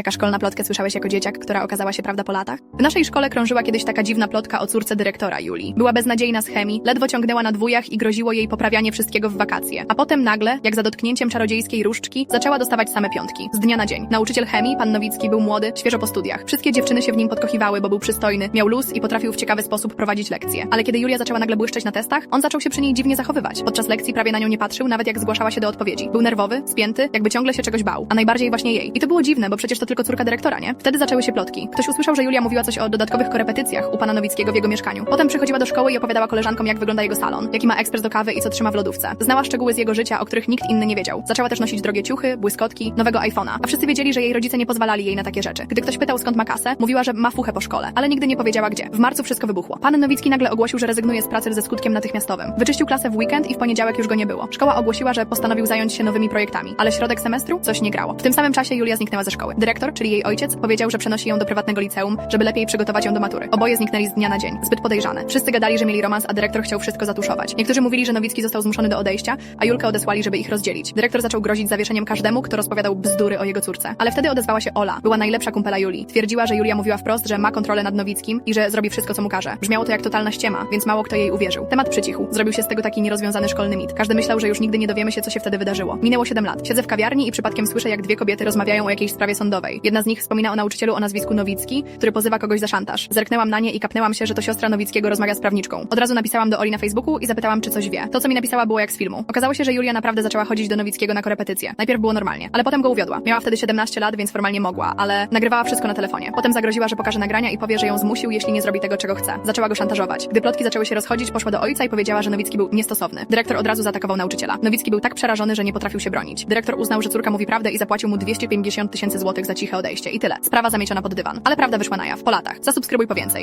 Jaka szkolna plotkę słyszałeś jako dzieciak, która okazała się prawda po latach? W naszej szkole krążyła kiedyś taka dziwna plotka o córce dyrektora Julii. Była beznadziejna z chemii, ledwo ciągnęła na dwójach i groziło jej poprawianie wszystkiego w wakacje. A potem nagle, jak za dotknięciem czarodziejskiej różdżki, zaczęła dostawać same piątki. Z dnia na dzień. Nauczyciel chemii, pan Nowicki, był młody, świeżo po studiach. Wszystkie dziewczyny się w nim podkochiwały, bo był przystojny, miał luz i potrafił w ciekawy sposób prowadzić lekcje. Ale kiedy Julia zaczęła nagle błyszczeć na testach, on zaczął się przy niej dziwnie zachowywać. Podczas lekcji prawie na nią nie patrzył, nawet jak zgłaszała się do odpowiedzi. Był nerwowy, spięty, jakby ciągle się czegoś bał. A najbardziej właśnie jej. I to było dziwne, bo przecież to tylko córka dyrektora, nie? Wtedy zaczęły się plotki. Ktoś usłyszał, że Julia mówiła coś o dodatkowych korepetycjach u pana Nowickiego w jego mieszkaniu. Potem przychodziła do szkoły i opowiadała koleżankom, jak wygląda jego salon, jaki ma ekspres do kawy i co trzyma w lodówce. Znała szczegóły z jego życia, o których nikt inny nie wiedział. Zaczęła też nosić drogie ciuchy, błyskotki, nowego iPhone'a. A wszyscy wiedzieli, że jej rodzice nie pozwalali jej na takie rzeczy. Gdy ktoś pytał skąd ma kasę, mówiła, że ma fuchę po szkole, ale nigdy nie powiedziała gdzie. W marcu wszystko wybuchło. Pan Nowicki nagle ogłosił, że rezygnuje z pracy ze skutkiem natychmiastowym. Wyczyścił klasę w weekend i w poniedziałek już go nie było. Szkoła ogłosiła, że postanowił zająć się nowymi projektami, ale środek semestru coś nie grało. W tym samym czasie Julia zniknęła ze szkoły. Dyrektor, czyli jej ojciec, powiedział, że przenosi ją do prywatnego liceum, żeby lepiej przygotować ją do matury. Oboje zniknęli z dnia na dzień. Zbyt podejrzane. Wszyscy gadali, że mieli romans, a dyrektor chciał wszystko zatuszować. Niektórzy mówili, że Nowicki został zmuszony do odejścia, a Julkę odesłali, żeby ich rozdzielić. Dyrektor zaczął grozić zawieszeniem każdemu, kto rozpowiadał bzdury o jego córce. Ale wtedy odezwała się Ola. Była najlepsza kumpela Julii. Twierdziła, że Julia mówiła wprost, że ma kontrolę nad Nowickim i że zrobi wszystko, co mu każe. Brzmiało to jak totalna ściema, więc mało kto jej uwierzył. Temat przycichł. Zrobił się z tego taki nierozwiązany szkolny mit. Każdy myślał, że już nigdy nie dowiemy się, co się wtedy wydarzyło. Minęło 7 lat. Siedzę w kawiarni i przypadkiem słyszę, jak dwie kobiety rozmawiają o jakiejś sprawie sądowej. Jedna z nich wspomina o nauczycielu o nazwisku Nowicki, który pozywa kogoś za szantaż. Zerknęłam na nie i kapnęłam się, że to siostra Nowickiego rozmawia z prawniczką. Od razu napisałam do Oli na Facebooku i zapytałam, czy coś wie. To, co mi napisała, było jak z filmu. Okazało się, że Julia naprawdę zaczęła chodzić do Nowickiego na korepetycje. Najpierw było normalnie, ale potem go uwiodła. Miała wtedy 17 lat, więc formalnie mogła, ale nagrywała wszystko na telefonie. Potem zagroziła, że pokaże nagrania i powie, że ją zmusił, jeśli nie zrobi tego, czego chce. Zaczęła go szantażować. Gdy plotki zaczęły się rozchodzić, poszła do ojca i powiedziała, że Nowicki był niestosowny. Dyrektor od razu zaatakował nauczyciela. Nowicki był tak przerażony, że nie potrafił się bronić. Dyrektor uznał, że córka mówi prawdę i zapłacił mu 250 tysięcy złotych za ciche odejście. I tyle. Sprawa zamieciona pod dywan. Ale prawda wyszła na jaw. Po latach. Zasubskrybuj po więcej.